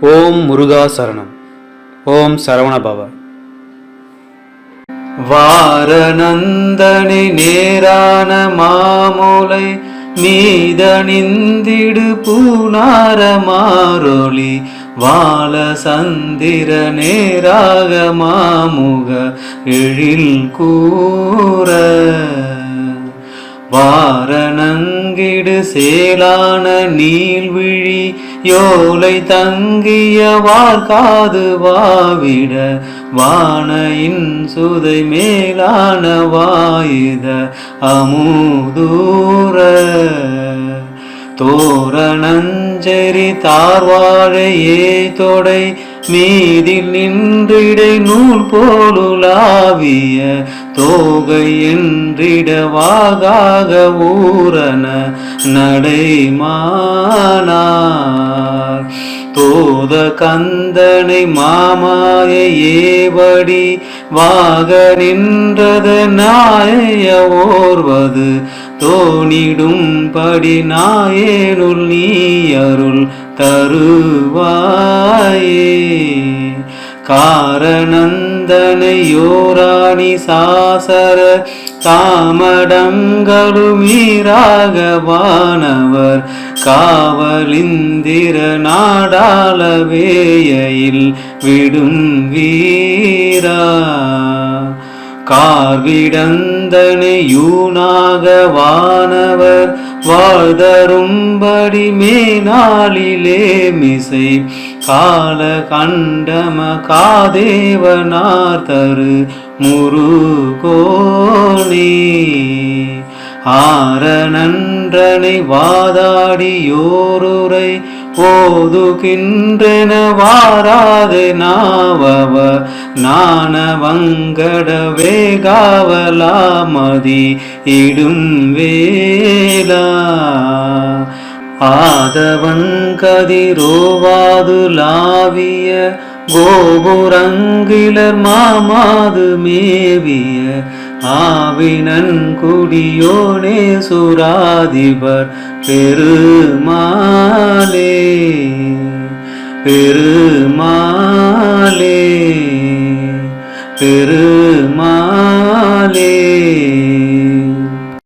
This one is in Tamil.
ஓம் முருகா சரணம். ஓம் சரவணபவ. வாரநந்தனி நேரான மாமூலை மீதணிந்திடு பூனார மாறொளி வாழ சந்திர நேராக மாமுக எழில் கூற. வாரணங்கிடு சேலான நீள்விழி யோலை தங்கிய வார்காது வாவிட வானையின் சுதை மேலான வாயுத அமுதூர. தோரணஞ்செறி தார்வாழையே தொடை மீதில் நின்றிடை நூல் போலுலாவிய தோகை என்றிடவாகாக ஊரன நடைமானார். தோத கந்தனை மாமாய ஏவடி வாக நின்றது நாய ஓர்வது. தோணிடும்படி நாயேனுள் நீ அருள் தருவாயே. காரணந்தனை சிந்தனையோராணி சாசர தாமடங்களுமீராகவானவர் காவலிந்திர நாடாளவேயில் விடும் வீரா. கார்விடந்தனை வானவர் வாழ்தரும்படி மேனாளிலே மிசை கால கண்டம காதேவனார் தரு முருகோனே. ஆரணன்றனை வாதாடியோருரை போதுகின்றன வாராது நாவவ. நாண வங்கட வேகாவலாமதி இடும் வேலா ஆதவன் கதிரோவாதுலாவிய கோபுரங்கிலர் மாமாது மேவிய ஆவினன் குடியோனே சுராதிபர் பெருமாலே பெருமாலே பெருமாலே